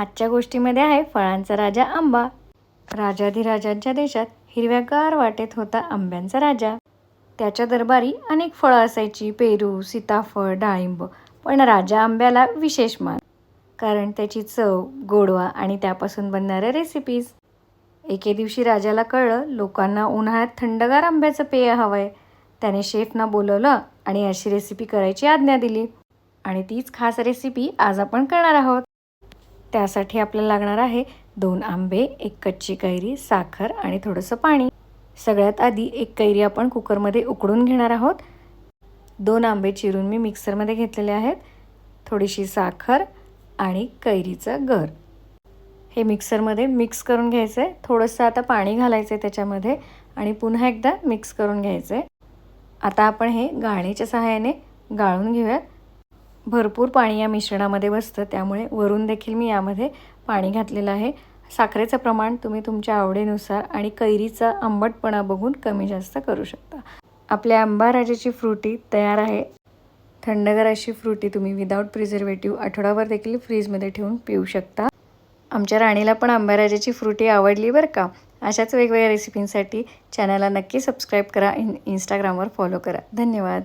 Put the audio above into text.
आजच्या गोष्टीमध्ये आहे फळांचा राजा आंबा. राजाधिराजांच्या देशात हिरव्यागार वाटेत होता आंब्यांचा राजा. त्याच्या दरबारी अनेक फळं असायची पेरू सीताफळ डाळिंब पण राजा आंब्याला विशेष मान. कारण त्याची चव गोडवा आणि त्यापासून बनणाऱ्या रेसिपीज एके दिवशी राजाला कळलं लोकांना उन्हाळ्यात थंडगार आंब्याचं पेय हवं आहे त्याने शेफना बोलवलं आणि अशी रेसिपी करायची आज्ञा दिली. आणि तीच खास रेसिपी आज आपण करणार आहोत. त्यासाठी आपल्याला लागणार आहे दोन आंबे एक कच्ची कैरी साखर आणि थोडंसं पाणी. सगळ्यात आधी एक कैरी आपण कुकरमध्ये उकडून घेणार आहोत. दोन आंबे चिरून मी मिक्सरमध्ये घेतलेले आहेत. थोडीशी साखर आणि कैरीचं गर हे मिक्सरमध्ये मिक्स करून घ्यायचं आहे थोडंसं आता पाणी घालायचं आहे त्याच्यामध्ये आणि पुन्हा एकदा मिक्स करून घ्यायचं आहे आता आपण हे गाळणीच्या सहाय्याने गाळून घेऊयात. भरपूर पाणी या मिश्रणामध्ये बसतं त्यामुळे वरून देखील मी यामध्ये पाणी घातलेलं आहे. साखरेचं प्रमाण तुम्ही तुमच्या आवडीनुसार आणि कैरीचा आंबटपणा बघून कमी जास्त करू शकता. आपल्या आंबा राजाची फ्रुटी तयार आहे. थंडगार अशी फ्रुटी तुम्ही विदाऊट प्रिझर्वेटिव्ह आठवडाभर देखील फ्रीजमध्ये ठेवून पिऊ शकता. आमच्या राणीला पण आंबाराजाची फ्रुटी आवडली बरं का? अशाच वेगवेगळ्या रेसिपींसाठी चॅनलला नक्की सबस्क्राईब करा इन इंस्टाग्रामवर फॉलो करा. धन्यवाद.